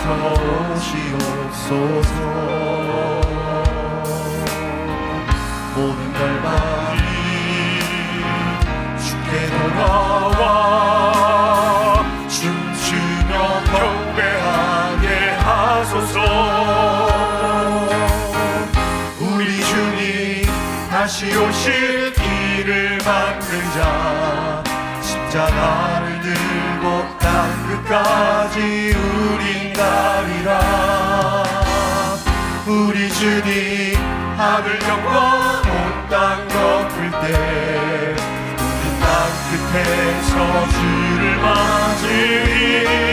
서 오시옵소서 모든 갈망이 주께 돌아와 춤추며 경배하게 하소서. 우리 주님 다시 오실 길을 만들자. 십자가를 들고 땅 우리 주님 하늘 덮고 온땅 덮을 때 우리 땅 끝에서 주를 맞으리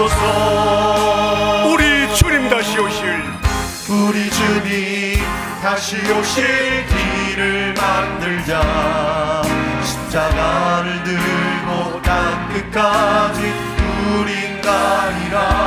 오시옵소서. 우리 주님 다시 오실 우리 주님 다시 오실 길을 만들자. 십자가를 들고 땅 끝까지 우린 가리라